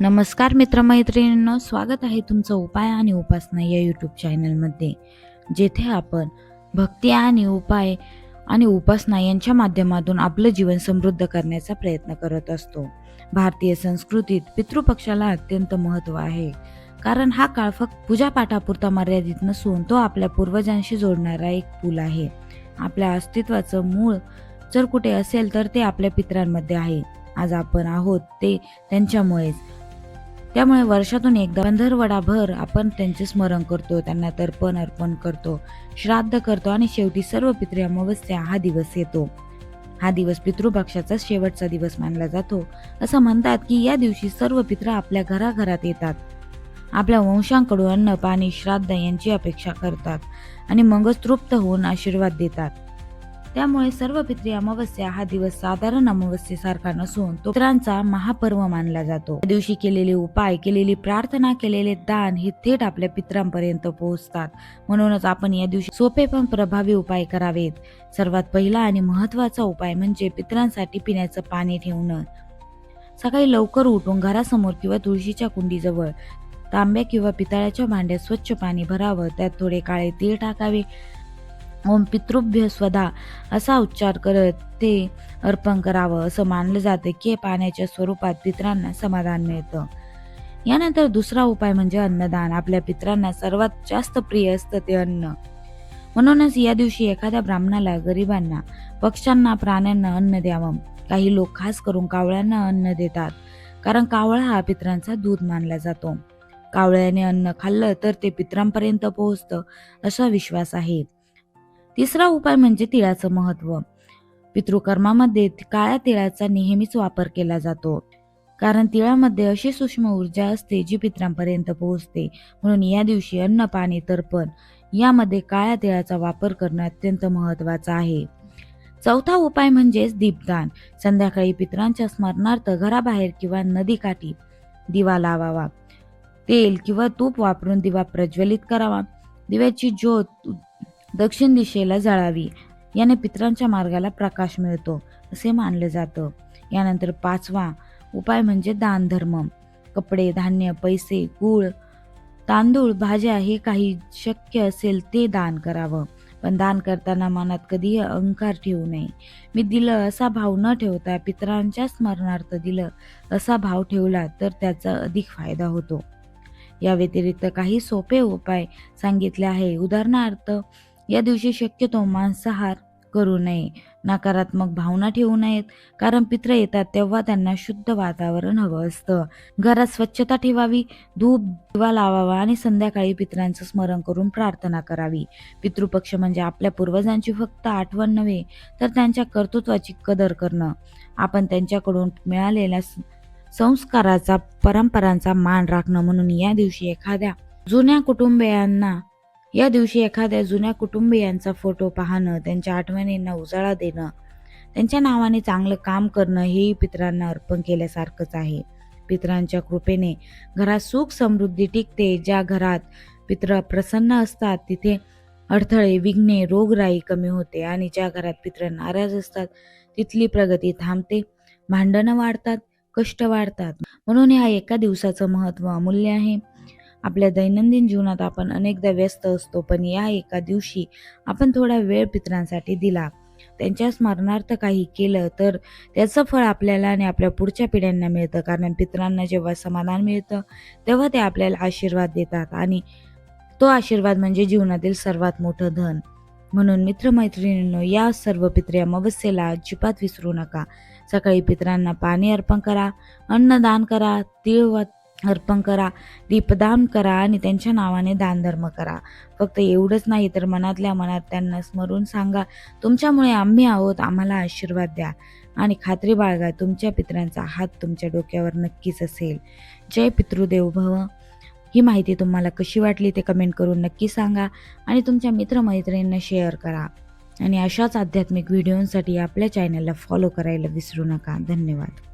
नमस्कार मित्रमैत्रिणींनो स्वागत आहे तुमचं उपाय आणि उपासना या यूट्यूब चॅनलमध्ये जेथे आपण भक्ती आणि उपाय आणि उपासना यांच्या माध्यमातून आपलं जीवन समृद्ध करण्याचा प्रयत्न करत असतो. भारतीय संस्कृतीत पितृपक्षाला अत्यंत महत्त्व आहे. कारण हा काळ फक्त पूजापाठापुरता मर्यादित नसून तो आपल्या पूर्वजांशी जोडणारा एक पूल आहे. आपल्या अस्तित्वाचं मूळ जर कुठे असेल तर ते आपल्या पितरांमध्ये आहे. आज आपण आहोत ते त्यांच्यामुळेच. त्यामुळे वर्षातून एकदा पंधरवडाभर आपण त्यांचे स्मरण करतो त्यांना तर्पण अर्पण करतो श्राद्ध करतो आणि शेवटी सर्व पितृ अमावस्या हा दिवस येतो. हा दिवस पितृपक्षाचा शेवटचा दिवस मानला जातो. असं म्हणतात की या दिवशी सर्व पित्र आपल्या घराघरात येतात. आपल्या वंशांकडून अन्न पाणी श्राद्ध यांची अपेक्षा करतात आणि मगच तृप्त होऊन आशीर्वाद देतात. त्यामुळे सर्व पित्री अमावस्या हा दिवस साधारण अमावस्येसारखा नसून तो पितरांचा महापर्व मानला जातो. या दिवशी केलेले उपाय केलेली प्रार्थना केलेले दान हे थेट आपल्या पितरांपर्यंत पोहोचतात. म्हणूनच आपण या दिवशी सोपे पण प्रभावी उपाय करावेत. सर्वात पहिला आणि महत्त्वाचा उपाय म्हणजे पितरांसाठी पिण्याचं पाणी ठेवणं. सकाळी लवकर उठून घरासमोर किंवा तुळशीच्या कुंडीजवळ तांब्या किंवा पितळ्याच्या भांड्यात स्वच्छ पाणी भरावं. त्यात थोडे काळे तीळ टाकावे. ओम पितृभ्य स्वदा असा उच्चार करत ते अर्पण करावं असं मानलं जातं की पाण्याच्या स्वरूपात पितरांना समाधान मिळतं. यानंतर दुसरा उपाय म्हणजे अन्नदान. आपल्या पितरांना सर्वात जास्त प्रिय असतं ते अन्न. म्हणूनच या दिवशी एखाद्या ब्राह्मणाला गरिबांना पक्ष्यांना प्राण्यांना अन्न द्यावं. काही लोक खास करून कावळ्यांना अन्न देतात कारण कावळा हा पितरांचा दूध मानला जातो. कावळ्याने अन्न खाल्लं तर ते पितरांपर्यंत पोहोचतं असा विश्वास आहे. तिसरा उपाय म्हणजे तिळाचं महत्त्व. पितृकर्मामध्ये काळ्या तिळाचा नेहमीच वापर केला जातो. कारण तिळामध्ये अशी सूक्ष्म ऊर्जा असते जी पितरांपर्यंत पोहोचते. म्हणून या दिवशी अन्न पाणी तर्पण यामध्ये काळ्या तिळाचा वापर करणं अत्यंत महत्वाचं आहे. चौथा उपाय म्हणजेच दीपदान. संध्याकाळी पितरांच्या स्मरणार्थ घराबाहेर किंवा नदीकाठी दिवा लावावा. तेल किंवा तूप वापरून दिवा प्रज्वलित करावा. दिव्याची ज्योत दक्षिण दिशेला जाळावी. याने पितरांच्या मार्गाला प्रकाश मिळतो असे मानलं जातं. यानंतर पाचवा उपाय म्हणजे दानधर्म. कपडे धान्य पैसे गूळ तांदूळ भाज्या हे काही शक्य असेल ते दान करावं. पण दान करताना मनात कधीही अहंकार ठेवू नये. मी दिलं असा भाव न ठेवता पितरांच्या स्मरणार्थ दिलं असा भाव ठेवला तर त्याचा अधिक फायदा होतो. या व्यतिरिक्त काही सोपे उपाय सांगितले आहे. उदाहरणार्थ या दिवशी शक्यतो मांसाहार करू नये. नकारात्मक भावना ठेवू नयेत. कारण पित्र येतात तेव्हा त्यांना शुद्ध वातावरण हवं असतं. घरात स्वच्छता ठेवावी धूप दिवा लावावा आणि संध्याकाळी पित्रांचं स्मरण करून प्रार्थना करावी. पितृपक्ष म्हणजे आपल्या पूर्वजांची फक्त आठवण नव्हे तर त्यांच्या कर्तृत्वाची कदर करणं. आपण त्यांच्याकडून मिळालेल्या संस्काराचा परंपरांचा मान राखणं म्हणून या दिवशी एखाद्या जुन्या कुटुंबियांना या दिवशी एखाद्या जुन्या कुटुंबियांचा फोटो पाहणं त्यांच्या आठवणींना उजाळा देणं त्यांच्या नावाने चांगलं काम करणं हेही पितरांना अर्पण केल्यासारखंच आहे. पितरांच्या कृपेने घरात सुख समृद्धी टिकते. ज्या घरात पित्र प्रसन्न असतात तिथे अडथळे विघ्ने रोगराई कमी होते आणि ज्या घरात पित्र नाराज असतात तिथली प्रगती थांबते. भांडणं वाढतात कष्ट वाढतात. म्हणून ह्या एका दिवसाचं महत्त्व अमूल्य आहे. आपल्या दैनंदिन जीवनात आपण अनेकदा व्यस्त असतो पण या एका दिवशी आपण थोडा वेळ पितरांसाठी दिला. त्यांच्या स्मरणार्थ काही केलं तर त्याचं फळ आपल्याला आणि आपल्या पुढच्या पिढ्यांना मिळतं. कारण पितरांना जेव्हा समाधान मिळतं तेव्हा ते आपल्याला आशीर्वाद देतात आणि तो आशीर्वाद म्हणजे जीवनातील सर्वात मोठं धन. म्हणून मित्रमैत्रिणींनो या सर्व पित्रे अमावस्येला अजिबात विसरू नका. सकाळी पितरांना पाणी अर्पण करा अन्नदान करा तिळ अर्पण करा दीपदान करा आणि त्यांच्या नावाने दानधर्म करा. फक्त एवढंच नाही तर मनातल्या मनात त्यांना स्मरून सांगा तुमच्यामुळे आम्ही आहोत आम्हाला आशीर्वाद द्या. आणि खात्री बाळगा तुमच्या पितरांचा हात तुमच्या डोक्यावर नक्कीच असेल. जय पितृदेव भव. ही माहिती तुम्हाला कशी वाटली ते कमेंट करून नक्की सांगा आणि तुमच्या मित्रमैत्रिणींना शेअर करा. आणि अशाच आध्यात्मिक व्हिडिओंसाठी आपल्या चॅनलला फॉलो करायला विसरू नका. धन्यवाद.